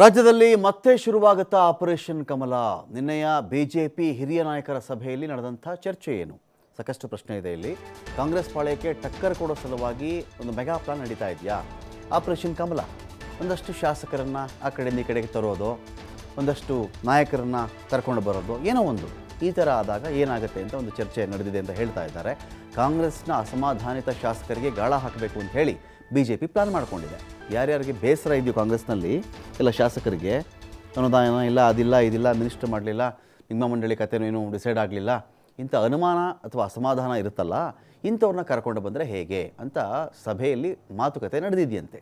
ರಾಜ್ಯದಲ್ಲಿ ಮತ್ತೆ ಶುರುವಾಗುತ್ತಾ ಆಪರೇಷನ್ ಕಮಲ. ನಿನ್ನೆಯ ಬಿಜೆಪಿ ಹಿರಿಯ ನಾಯಕರ ಸಭೆಯಲ್ಲಿ ನಡೆದಂಥ ಚರ್ಚೆ ಏನು? ಸಾಕಷ್ಟು ಪ್ರಶ್ನೆ ಇದೆ ಇಲ್ಲಿ. ಕಾಂಗ್ರೆಸ್ ಪಾಳ್ಯಕ್ಕೆ ಟಕ್ಕರ್ ಕೊಡೋ ಸಲುವಾಗಿ ಒಂದು ಮೆಗಾ ಪ್ಲಾನ್ ನಡೀತಾ ಇದೆಯಾ? ಆಪರೇಷನ್ ಕಮಲ, ಒಂದಷ್ಟು ಶಾಸಕರನ್ನು ಆ ಕಡೆಯಿಂದ ಈ ಕಡೆಗೆ ತರೋದು, ಒಂದಷ್ಟು ನಾಯಕರನ್ನು ಕರ್ಕೊಂಡು ಬರೋದು, ಏನೋ ಒಂದು. ಈ ಥರ ಆದಾಗ ಏನಾಗುತ್ತೆ ಅಂತ ಒಂದು ಚರ್ಚೆ ನಡೆದಿದೆ ಅಂತ ಹೇಳ್ತಾ ಇದ್ದಾರೆ. ಕಾಂಗ್ರೆಸ್ನ ಅಸಮಾಧಾನಿತ ಶಾಸಕರಿಗೆ ಗಾಳ ಹಾಕಬೇಕು ಅಂತ ಹೇಳಿ ಬಿ ಜೆ ಪಿ ಪ್ಲಾನ್ ಮಾಡ್ಕೊಂಡಿದೆ. ಯಾರ್ಯಾರಿಗೆ ಬೇಸರ ಇದೆಯೋ ಕಾಂಗ್ರೆಸ್ನಲ್ಲಿ, ಎಲ್ಲ ಶಾಸಕರಿಗೆ, ಅನುದಾನ ಇಲ್ಲ, ಅದಿಲ್ಲ, ಇದಿಲ್ಲ, ಮಿನಿಸ್ಟರ್ ಮಾಡಲಿಲ್ಲ, ನಿಮ್ಮ ಮಂಡಳಿ ಕಥೆನೂ ಏನು ಡಿಸೈಡ್ ಆಗಲಿಲ್ಲ, ಇಂಥ ಅನುಮಾನ ಅಥವಾ ಅಸಮಾಧಾನ ಇರುತ್ತಲ್ಲ, ಇಂಥವ್ರನ್ನ ಕರ್ಕೊಂಡು ಬಂದರೆ ಹೇಗೆ ಅಂತ ಸಭೆಯಲ್ಲಿ ಮಾತುಕತೆ ನಡೆದಿದೆಯಂತೆ.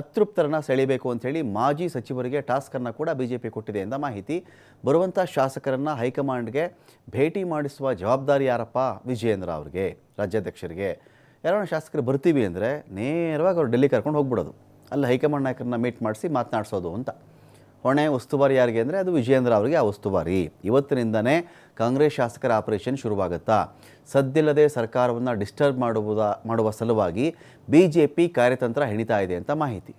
ಅತೃಪ್ತರನ್ನ ಸೆಳಿಬೇಕು ಅಂಥೇಳಿ ಮಾಜಿ ಸಚಿವರಿಗೆ ಟಾಸ್ಕನ್ನು ಕೂಡ ಬಿ ಜೆ ಪಿ ಕೊಟ್ಟಿದೆ ಎಂದ ಮಾಹಿತಿ, ಬರುವಂಥ ಶಾಸಕರನ್ನು ಹೈಕಮಾಂಡ್ಗೆ ಭೇಟಿ ಮಾಡಿಸುವ ಜವಾಬ್ದಾರಿ ಯಾರಪ್ಪ? ವಿಜಯೇಂದ್ರ ಅವ್ರಿಗೆ, ರಾಜ್ಯಾಧ್ಯಕ್ಷರಿಗೆ. ಯಾರೋ ಶಾಸಕರು ಬರ್ತೀವಿ ಅಂದರೆ ನೇರವಾಗಿ ಅವ್ರು ಡೆಲ್ಲಿ ಕರ್ಕೊಂಡು ಹೋಗ್ಬಿಡೋದು. ಅಲ್ಲಿ ಹೈಕಮಾಂಡ್ ನಾಯಕರನ್ನ ಮೀಟ್ ಮಾಡಿಸಿ ಮಾತನಾಡಿಸೋದು ಅಂತ. ಹೊಣೆ ಉಸ್ತುವಾರಿ ಯಾರಿಗೆ ಅಂದರೆ ಅದು ವಿಜಯೇಂದ್ರ ಅವರಿಗೆ ಆ ಉಸ್ತುವಾರಿ. ಇವತ್ತಿನಿಂದನೇ ಕಾಂಗ್ರೆಸ್ ಶಾಸಕರ ಆಪರೇಷನ್ ಶುರುವಾಗುತ್ತಾ? ಸದ್ದಿಲ್ಲದೆ ಸರ್ಕಾರವನ್ನು ಡಿಸ್ಟರ್ಬ್ ಮಾಡುವುದ, ಮಾಡುವ ಸಲುವಾಗಿ ಬಿ ಜೆ ಪಿ ಕಾರ್ಯತಂತ್ರ ಹೆಣಿತಾ ಇದೆ ಅಂತ ಮಾಹಿತಿ.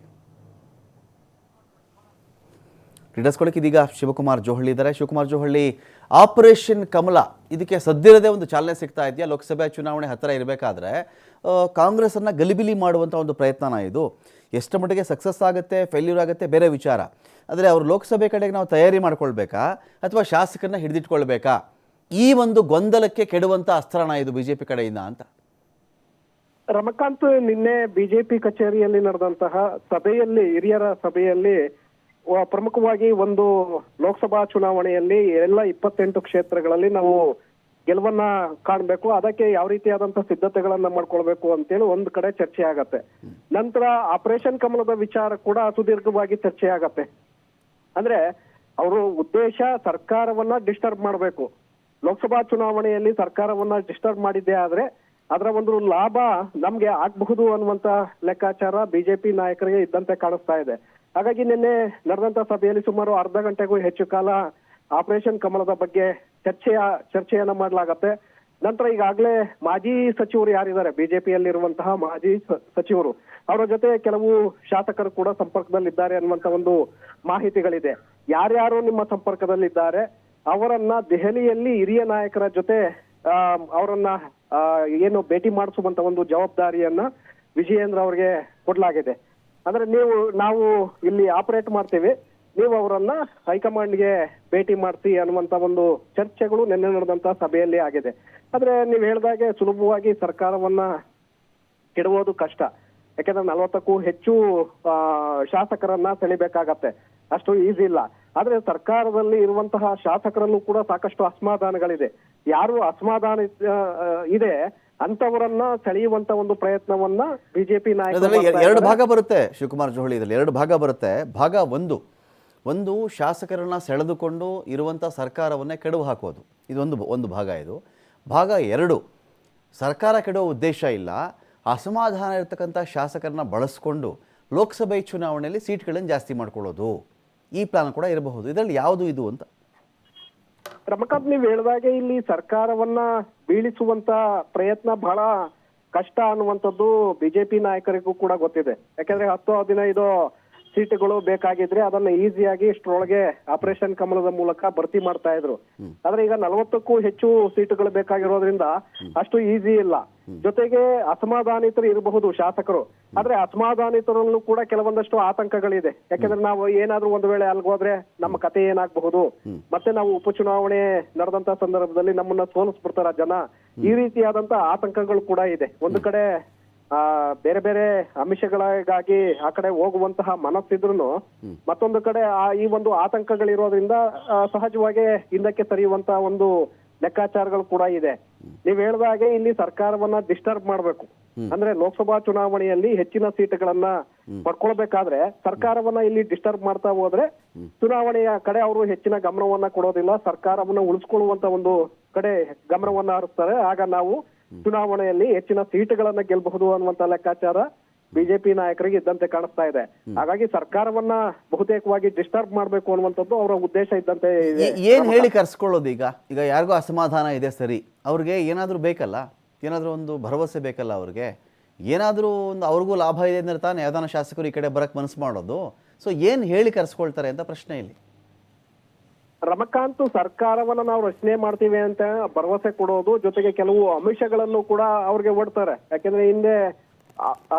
ಕ್ರೀಡಸ್ಕೊಳಕ್ಕೆ ಇದೀಗ ಶಿವಕುಮಾರ್ ಜೋಹಳ್ಳಿ ಇದ್ದಾರೆ. ಶಿವಕುಮಾರ್ ಜೋಹಳ್ಳಿ, ಆಪರೇಷನ್ ಕಮಲ, ಇದಕ್ಕೆ ಸದ್ದಿಲ್ಲದೆ ಒಂದು ಚಾಲನೆ ಸಿಗ್ತಾ ಇದೆಯಾ? ಲೋಕಸಭೆ ಚುನಾವಣೆ ಹತ್ತಿರ ಇರಬೇಕಾದ್ರೆ ಕಾಂಗ್ರೆಸ್ಸನ್ನು ಗಲಿಬಿಲಿ ಮಾಡುವಂಥ ಒಂದು ಪ್ರಯತ್ನನ ಇದು. ಎಷ್ಟು ಮಟ್ಟಿಗೆ ಸಕ್ಸಸ್ ಆಗುತ್ತೆ ಫೇಲ್ಯೂರ್ ಆಗುತ್ತೆ, ಬೇರೆ ವಿಚಾರ. ಆದರೆ ಅವರು ಲೋಕಸಭೆ ಕಡೆಗೆ ನಾವು ತಯಾರಿ ಮಾಡ್ಕೊಳ್ಬೇಕಾ? ಅಥವಾ ಶಾಸಕರನ್ನ ಹಿಡಿದಿಟ್ಕೊಳ್ಬೇಕಾ? ಈ ಒಂದು ಗೊಂದಲಕ್ಕೆ ಕೆಡುವಂಥ ಅಸ್ತ್ರಣ ಇದು ಬಿ ಜೆ ಪಿ ಕಡೆಯಿಂದ ಅಂತ. ರಮಕಾಂತ್, ನಿನ್ನೆ ಬಿಜೆಪಿ ಕಚೇರಿಯಲ್ಲಿ ನಡೆದಂತಹ ಸಭೆಯಲ್ಲಿ, ಹಿರಿಯರ ಸಭೆಯಲ್ಲಿ ಪ್ರಮುಖವಾಗಿ ಒಂದು ಲೋಕಸಭಾ ಚುನಾವಣೆಯಲ್ಲಿ ಎಲ್ಲ ಇಪ್ಪತ್ತೆಂಟು ಕ್ಷೇತ್ರಗಳಲ್ಲಿ ನಾವು ಗೆಲುವನ್ನ ಕಾಣಬೇಕು, ಅದಕ್ಕೆ ಯಾವ ರೀತಿಯಾದಂತ ಸಿದ್ಧತೆಗಳನ್ನ ಮಾಡ್ಕೊಳ್ಬೇಕು ಅಂತೇಳಿ ಒಂದ್ ಕಡೆ ಚರ್ಚೆ ಆಗತ್ತೆ. ನಂತರ ಆಪರೇಷನ್ ಕಮಲದ ವಿಚಾರ ಕೂಡ ಸುದೀರ್ಘವಾಗಿ ಚರ್ಚೆ ಆಗತ್ತೆ. ಅಂದ್ರೆ ಅವರು ಉದ್ದೇಶ ಸರ್ಕಾರವನ್ನ ಡಿಸ್ಟರ್ಬ್ ಮಾಡಬೇಕು. ಲೋಕಸಭಾ ಚುನಾವಣೆಯಲ್ಲಿ ಸರ್ಕಾರವನ್ನ ಡಿಸ್ಟರ್ಬ್ ಮಾಡಿದ್ದೆ ಆದ್ರೆ ಅದರ ಒಂದು ಲಾಭ ನಮ್ಗೆ ಆಗ್ಬಹುದು ಅನ್ನುವಂತ ಲೆಕ್ಕಾಚಾರ ಬಿಜೆಪಿ ನಾಯಕರಿಗೆ ಇದ್ದಂತೆ ಕಾಣಿಸ್ತಾ ಇದೆ. ಹಾಗಾಗಿ ನಿನ್ನೆ ನಡೆದಂತ ಸಭೆಯಲ್ಲಿ ಸುಮಾರು ಅರ್ಧ ಗಂಟೆಗೂ ಹೆಚ್ಚು ಕಾಲ ಆಪರೇಷನ್ ಕಮಲದ ಬಗ್ಗೆ ಚರ್ಚೆಯ ಚರ್ಚೆಯನ್ನ ಮಾಡಲಾಗತ್ತೆ. ನಂತರ ಈಗಾಗಲೇ ಮಾಜಿ ಸಚಿವರು ಯಾರಿದ್ದಾರೆ? ಬಿಜೆಪಿಯಲ್ಲಿರುವಂತಹ ಮಾಜಿ ಸಚಿವರು. ಅವರ ಜೊತೆ ಕೆಲವು ಶಾಸಕರು ಕೂಡ ಸಂಪರ್ಕದಲ್ಲಿದ್ದಾರೆ ಅನ್ನುವಂತ ಒಂದು ಮಾಹಿತಿಗಳಿದೆ. ಯಾರ್ಯಾರು ನಿಮ್ಮ ಸಂಪರ್ಕದಲ್ಲಿದ್ದಾರೆ? ಅವರನ್ನ ದೆಹಲಿಯಲ್ಲಿ ಹಿರಿಯ ನಾಯಕರ ಜೊತೆ ಅವರನ್ನ ಏನು ಭೇಟಿ ಮಾಡಿಸುವಂತ ಒಂದು ಜವಾಬ್ದಾರಿಯನ್ನ ವಿಜಯೇಂದ್ರ ಅವರಿಗೆ ಕೊಡಲಾಗಿದೆ. ಅಂದ್ರೆ ನೀವು, ನಾವು ಇಲ್ಲಿ ಆಪರೇಟ್ ಮಾಡ್ತೀವಿ. ನೀವು ಅವರನ್ನ ಹೈಕಮಾಂಡ್ಗೆ ಭೇಟಿ ಮಾಡ್ತಿ ಅನ್ನುವಂತ ಒಂದು ಚರ್ಚೆಗಳು ನಿನ್ನೆ ನಡೆದಂತ ಸಭೆಯಲ್ಲಿ ಆಗಿದೆ. ಆದ್ರೆ ನೀವು ಹೇಳಿದಾಗೆ ಸುಲಭವಾಗಿ ಸರ್ಕಾರವನ್ನ ಕೆಡುವುದು ಕಷ್ಟ. ಯಾಕಂದ್ರೆ ನಲವತ್ತಕ್ಕೂ ಹೆಚ್ಚು ಆ, ಶಾಸಕರನ್ನ ಸೆಳಿಬೇಕಾಗತ್ತೆ. ಅಷ್ಟು ಈಸಿ ಇಲ್ಲ. ಆದ್ರೆ ಸರ್ಕಾರದಲ್ಲಿ ಇರುವಂತಹ ಶಾಸಕರಲ್ಲೂ ಕೂಡ ಸಾಕಷ್ಟು ಅಸಮಾಧಾನಗಳಿದೆ. ಯಾರು ಅಸಮಾಧಾನ ಇದೆ ಅಂತವರನ್ನ ಸೆಳೆಯುವಂತ ಒಂದು ಪ್ರಯತ್ನವನ್ನ ಬಿಜೆಪಿ ನಾಯಕರು ಎರಡು ಭಾಗ ಬರುತ್ತೆ ಶಿವಕುಮಾರ್ ಜೋಹಳಿ ಇದರಲ್ಲಿ ಎರಡು ಭಾಗ ಬರುತ್ತೆ. ಭಾಗ ಒಂದು. ಒಂದು ಶಾಸಕರನ್ನು ಸೆಳೆದುಕೊಂಡು ಇರುವಂಥ ಸರ್ಕಾರವನ್ನೇ ಕೆಡವು ಹಾಕೋದು ಇದೊಂದು ಒಂದು ಭಾಗ ಇದು. ಭಾಗ ಎರಡು, ಸರ್ಕಾರ ಕೆಡುವ ಉದ್ದೇಶ ಇಲ್ಲ. ಅಸಮಾಧಾನ ಇರತಕ್ಕಂಥ ಶಾಸಕರನ್ನ ಬಳಸ್ಕೊಂಡು ಲೋಕಸಭೆ ಚುನಾವಣೆಯಲ್ಲಿ ಸೀಟ್ಗಳನ್ನು ಜಾಸ್ತಿ ಮಾಡ್ಕೊಳ್ಳೋದು. ಈ ಪ್ಲಾನ್ ಕೂಡ ಇರಬಹುದು. ಇದರಲ್ಲಿ ಯಾವುದು ಇದು ಅಂತ? ರಮಕಾಂತ್ ನೀವು ಹೇಳಿದಾಗೆ ಇಲ್ಲಿ ಸರ್ಕಾರವನ್ನ ಬೀಳಿಸುವಂತ ಪ್ರಯತ್ನ ಬಹಳ ಕಷ್ಟ ಅನ್ನುವಂಥದ್ದು ಬಿಜೆಪಿ ನಾಯಕರಿಗೂ ಕೂಡ ಗೊತ್ತಿದೆ. ಯಾಕಂದ್ರೆ ಹತ್ತು ಹದಿನೈದು ಸೀಟುಗಳು ಬೇಕಾಗಿದ್ರೆ ಅದನ್ನ ಈಸಿಯಾಗಿ ಇಷ್ಟರೊಳಗೆ ಆಪರೇಷನ್ ಕಮಲದ ಮೂಲಕ ಭರ್ತಿ ಮಾಡ್ತಾ ಇದ್ರು. ಆದ್ರೆ ಈಗ ನಲವತ್ತಕ್ಕೂ ಹೆಚ್ಚು ಸೀಟುಗಳು ಬೇಕಾಗಿರೋದ್ರಿಂದ ಅಷ್ಟು ಈಸಿ ಇಲ್ಲ. ಜೊತೆಗೆ ಅಸಮಾಧಾನಿತರು ಇರಬಹುದು ಶಾಸಕರು. ಆದ್ರೆ ಅಸಮಾಧಾನಿತರಲ್ಲೂ ಕೂಡ ಕೆಲವೊಂದಷ್ಟು ಆತಂಕಗಳಿದೆ. ಯಾಕಂದ್ರೆ ನಾವು ಏನಾದ್ರೂ ಒಂದು ವೇಳೆ ಅಲ್ಗೋದ್ರೆ ನಮ್ಮ ಕತೆ ಏನಾಗಬಹುದು? ಮತ್ತೆ ನಾವು ಉಪಚುನಾವಣೆ ನಡೆದಂತ ಸಂದರ್ಭದಲ್ಲಿ ನಮ್ಮನ್ನ ಸೋಲಿಸ್ಬಿಡ್ತಾರ ಜನ. ಈ ರೀತಿಯಾದಂತ ಆತಂಕಗಳು ಕೂಡ ಇದೆ. ಒಂದು ಕಡೆ ಬೇರೆ ಬೇರೆ ಅಂಶಗಳಿಗಾಗಿ ಆ ಕಡೆ ಹೋಗುವಂತಹ ಮನಸ್ಸಿದ್ರು ಮತ್ತೊಂದು ಕಡೆ ಆ ಈ ಒಂದು ಆತಂಕಗಳಿರೋದ್ರಿಂದ ಆ, ಸಹಜವಾಗಿ ಹಿಂದಕ್ಕೆ ಸರಿಯುವಂತ ಒಂದು ಲೆಕ್ಕಾಚಾರಗಳು ಕೂಡ ಇದೆ. ನೀವ್ ಹೇಳ್ದಾಗೆ ಇಲ್ಲಿ ಸರ್ಕಾರವನ್ನ ಡಿಸ್ಟರ್ಬ್ ಮಾಡ್ಬೇಕು. ಅಂದ್ರೆ ಲೋಕಸಭಾ ಚುನಾವಣೆಯಲ್ಲಿ ಹೆಚ್ಚಿನ ಸೀಟುಗಳನ್ನ ಪಡ್ಕೊಳ್ಬೇಕಾದ್ರೆ ಸರ್ಕಾರವನ್ನ ಇಲ್ಲಿ ಡಿಸ್ಟರ್ಬ್ ಮಾಡ್ತಾ ಹೋದ್ರೆ ಚುನಾವಣೆಯ ಕಡೆ ಅವರು ಹೆಚ್ಚಿನ ಗಮನವನ್ನ ಕೊಡೋದಿಲ್ಲ ಸರ್ಕಾರವನ್ನ ಉಳಿಸ್ಕೊಳ್ಳುವಂತ ಒಂದು ಕಡೆ ಗಮನವನ್ನ ಹರಿಸ್ತಾರೆ. ಆಗ ನಾವು ಚುನಾವಣೆಯಲ್ಲಿ ಹೆಚ್ಚಿನ ಸೀಟುಗಳನ್ನ ಗೆಲ್ಲಬಹುದು ಅನ್ನುವಂತ ಲೆಕ್ಕಾಚಾರ ಬಿಜೆಪಿ ನಾಯಕರಿಗೆ ಇದ್ದಂತೆ ಕಾಣಿಸ್ತಾ ಇದೆ. ಹಾಗಾಗಿ ಸರ್ಕಾರವನ್ನ ಬಹುತೇಕವಾಗಿ ಡಿಸ್ಟರ್ಬ್ ಮಾಡ್ಬೇಕು ಅನ್ನುವಂಥದ್ದು ಅವರ ಉದ್ದೇಶ ಇದ್ದಂತೆ ಇದೆ. ಏನು ಹೇಳಿ ಕರ್ಸ್ಕೊಳ್ಳೋದು ಈಗ? ಈಗ ಯಾರಿಗೂ ಅಸಮಾಧಾನ ಇದೆ ಸರಿ. ಅವ್ರಿಗೆ ಏನಾದರೂ ಬೇಕಲ್ಲ? ಏನಾದರೂ ಒಂದು ಭರವಸೆ ಬೇಕಲ್ಲ ಅವ್ರಿಗೆ? ಏನಾದರೂ ಒಂದು ಅವ್ರಿಗೂ ಲಾಭ ಇದೆ ಅಂದ್ರೆ ತಾನೇ ಯಾವ್ದಾನ ಶಾಸಕರು ಈ ಕಡೆ ಬರಕ್ಕೆ ಮನಸ್ಸು ಮಾಡೋದು? ಸೊ ಏನು ಹೇಳಿ ಕರೆಸ್ಕೊಳ್ತಾರೆ ಅಂತ ಪ್ರಶ್ನೆ ಇಲ್ಲಿ. ರಮಕಾಂತ್ ಸರ್ಕಾರವನ್ನ ನಾವು ರಚನೆ ಮಾಡ್ತೀವಿ ಅಂತ ಭರವಸೆ ಕೊಡೋದು, ಜೊತೆಗೆ ಕೆಲವು ಅಮಿಷಗಳನ್ನು ಕೂಡ ಅವ್ರಿಗೆ ಒಡ್ತಾರೆ. ಯಾಕೆಂದ್ರೆ ಹಿಂದೆ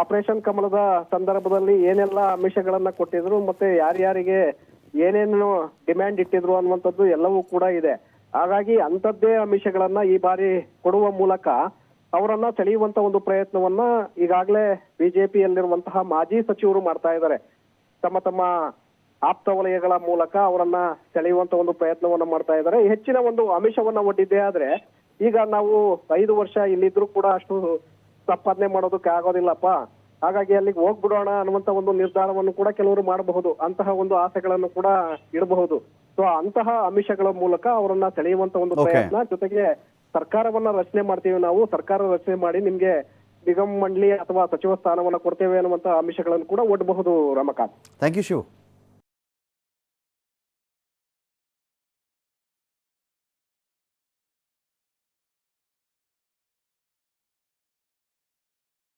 ಆಪರೇಷನ್ ಕಮಲದ ಸಂದರ್ಭದಲ್ಲಿ ಏನೆಲ್ಲ ಅಂಶಗಳನ್ನ ಕೊಟ್ಟಿದ್ರು, ಮತ್ತೆ ಯಾರ್ಯಾರಿಗೆ ಏನೇನು ಡಿಮ್ಯಾಂಡ್ ಇಟ್ಟಿದ್ರು ಅನ್ನುವಂಥದ್ದು ಎಲ್ಲವೂ ಕೂಡ ಇದೆ. ಹಾಗಾಗಿ ಅಂಥದ್ದೇ ಅಂಶಗಳನ್ನ ಈ ಬಾರಿ ಕೊಡುವ ಮೂಲಕ ಅವರನ್ನ ಸೆಳೆಯುವಂತ ಒಂದು ಪ್ರಯತ್ನವನ್ನ ಈಗಾಗಲೇ ಬಿಜೆಪಿಯಲ್ಲಿರುವಂತಹ ಮಾಜಿ ಸಚಿವರು ಮಾಡ್ತಾ ಇದ್ದಾರೆ. ತಮ್ಮ ತಮ್ಮ ಆಪ್ತ ವಲಯಗಳ ಮೂಲಕ ಅವರನ್ನ ಸೆಳೆಯುವಂತ ಒಂದು ಪ್ರಯತ್ನವನ್ನ ಮಾಡ್ತಾ ಇದ್ದಾರೆ. ಹೆಚ್ಚಿನ ಒಂದು ಆಮಿಷವನ್ನ ಒಡ್ಡಿದ್ದೆ ಆದ್ರೆ ಈಗ ನಾವು ಐದು ವರ್ಷ ಇಲ್ಲಿದ್ರು ಕೂಡ ಅಷ್ಟು ಸಂಪಾದನೆ ಮಾಡೋದಕ್ಕೆ ಆಗೋದಿಲ್ಲಪ್ಪ. ಹಾಗಾಗಿ ಅಲ್ಲಿಗೆ ಹೋಗ್ಬಿಡೋಣ ಅನ್ನುವಂತ ಒಂದು ನಿರ್ಧಾರವನ್ನು ಕೂಡ ಕೆಲವರು ಮಾಡಬಹುದು. ಅಂತಹ ಒಂದು ಆಸೆಗಳನ್ನು ಕೂಡ ಇಡಬಹುದು. ಸೊ ಅಂತಹ ಅಮಿಷಗಳ ಮೂಲಕ ಅವರನ್ನ ಸೆಳೆಯುವಂತ ಒಂದು ಪ್ರಯತ್ನ. ಜೊತೆಗೆ ಸರ್ಕಾರವನ್ನ ರಚನೆ ಮಾಡ್ತೀವಿ ನಾವು. ಸರ್ಕಾರ ರಚನೆ ಮಾಡಿ ನಿಮ್ಗೆ ನಿಗಮ ಮಂಡಳಿ ಅಥವಾ ಸಚಿವ ಸ್ಥಾನವನ್ನ ಕೊಡ್ತೇವೆ ಅನ್ನುವಂತ ಅಮಿಷಗಳನ್ನು ಕೂಡ ಒಡ್ಡಬಹುದು ರಮಕಾಂತ್. Thank you Shiv.